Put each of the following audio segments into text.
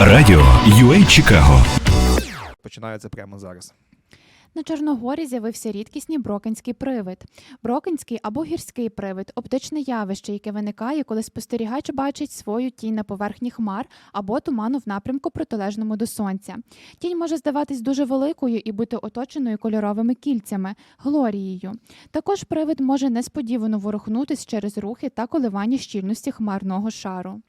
Радіо UA Чикаго. починається прямо зараз. На Чорногорі з'явився рідкісний брокенський привид. Брокенський або гірський привид оптичне явище, яке виникає, коли спостерігач бачить свою тінь на поверхні хмар або туману в напрямку протилежному до сонця. Тінь може здаватись дуже великою і бути оточеною кольоровими кільцями глорією. Також привид може несподівано ворухнутись через рухи та коливання щільності хмарного шару.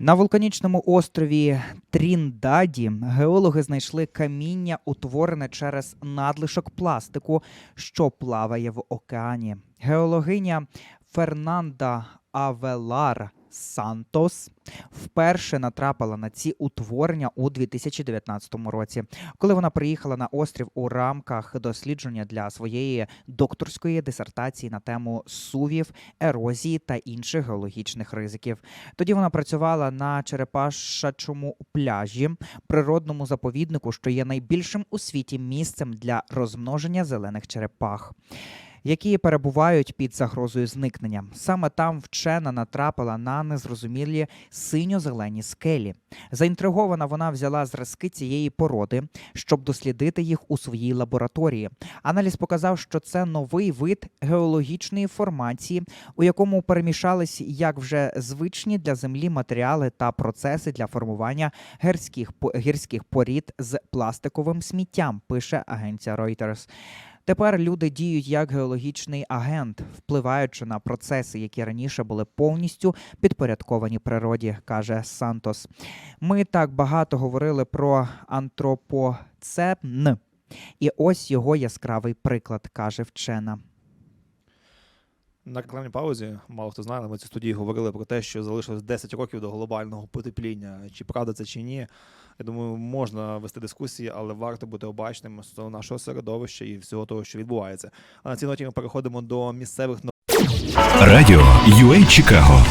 На вулканічному острові Тріндаді геологи знайшли каміння, утворене через надлишок пластику, що плаває в океані. Геологиня Фернанда Авелар Сантос вперше натрапила на ці утворення у 2019 році, коли вона приїхала на острів у рамках дослідження для своєї докторської дисертації на тему сувів, ерозії та інших геологічних ризиків. Тоді вона працювала на Черепашачому пляжі, природному заповіднику, що є найбільшим у світі місцем для розмноження зелених черепах. Які перебувають під загрозою зникнення. Саме там вчена натрапила на незрозумілі синьо-зелені скелі. Заінтригована вона взяла зразки цієї породи, щоб дослідити їх у своїй лабораторії. Аналіз показав, що це новий вид геологічної формації, у якому перемішались як вже звичні для землі матеріали та процеси для формування гірських, гірських порід з пластиковим сміттям, пише агенція Reuters. Тепер люди діють як геологічний агент, впливаючи на процеси, які раніше були повністю підпорядковані природі, каже Сантос. Ми так багато говорили про антропоцен, і ось його яскравий приклад, каже вчена. На рекламній паузі, мало хто знає, але ми цю студії говорили про те, що залишилось 10 років до глобального потепління. Чи правда це чи ні? Я думаю, можна вести дискусії, але варто бути обачним стосовно нашого середовища і всього того, що відбувається. А на цій ноті ми переходимо до місцевих Радіо UA Чикаго.